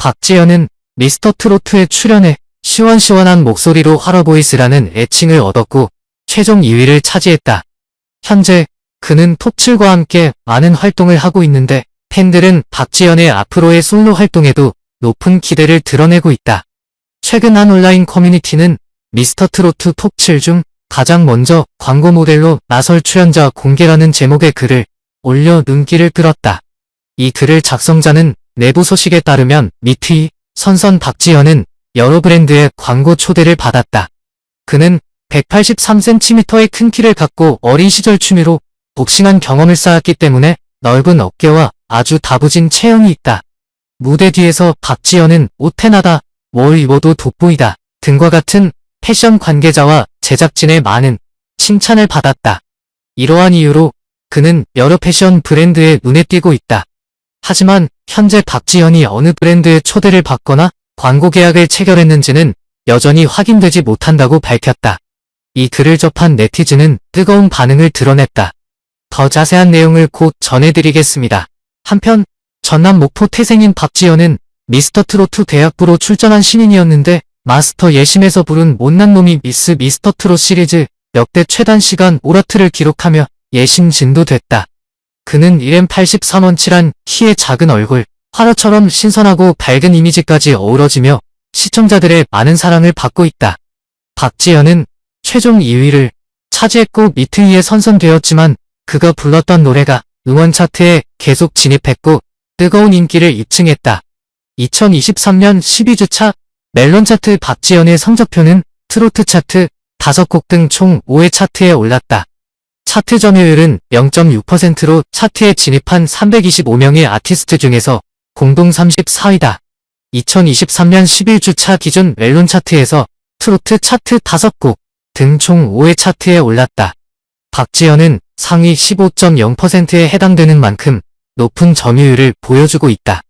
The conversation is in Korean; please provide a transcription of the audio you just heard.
박지현은 미스터 트로트에 출연해 시원시원한 목소리로 화러보이스라는 애칭을 얻었고 최종 2위를 차지했다. 현재 그는 톱7과 함께 많은 활동을 하고 있는데 팬들은 박지현의 앞으로의 솔로 활동에도 높은 기대를 드러내고 있다. 최근 한 온라인 커뮤니티는 미스터 트로트 톱7 중 가장 먼저 광고 모델로 나설 출연자 공개라는 제목의 글을 올려 눈길을 끌었다. 이 글을 작성자는 내부 소식에 따르면 미트이 선선 박지현은 여러 브랜드의 광고 초대를 받았다. 그는 183cm의 큰 키를 갖고 어린 시절 취미로 복싱한 경험을 쌓았기 때문에 넓은 어깨와 아주 다부진 체형이 있다. 무대 뒤에서 박지현은 옷태나다, 뭘 입어도 돋보이다 등과 같은 패션 관계자와 제작진의 많은 칭찬을 받았다. 이러한 이유로 그는 여러 패션 브랜드에 눈에 띄고 있다. 하지만 현재 박지현이 어느 브랜드의 초대를 받거나 광고 계약을 체결했는지는 여전히 확인되지 못한다고 밝혔다. 이 글을 접한 네티즌은 뜨거운 반응을 드러냈다. 더 자세한 내용을 곧 전해드리겠습니다. 한편 전남 목포 태생인 박지현은 미스터 트로트 대학부로 출전한 신인이었는데 마스터 예심에서 부른 못난 놈이 미스 미스터 트롯 시리즈 역대 최단 시간 오라트를 기록하며 예심 진도됐다. 그는 1m 83원치란 키의 작은 얼굴, 화려처럼 신선하고 밝은 이미지까지 어우러지며 시청자들의 많은 사랑을 받고 있다. 박지현은 최종 2위를 차지했고 미트 위에 선선되었지만 그가 불렀던 노래가 응원 차트에 계속 진입했고 뜨거운 인기를 입증했다. 2023년 12주차 멜론 차트 박지현의 성적표는 트로트 차트 5곡 등 총 5회 차트에 올랐다. 차트 점유율은 0.6%로 차트에 진입한 325명의 아티스트 중에서 공동 34위다. 2023년 11주차 기준 멜론 차트에서 트로트 차트 5곡 등 총 5회 차트에 올랐다. 박지현은 상위 15.0%에 해당되는 만큼 높은 점유율을 보여주고 있다.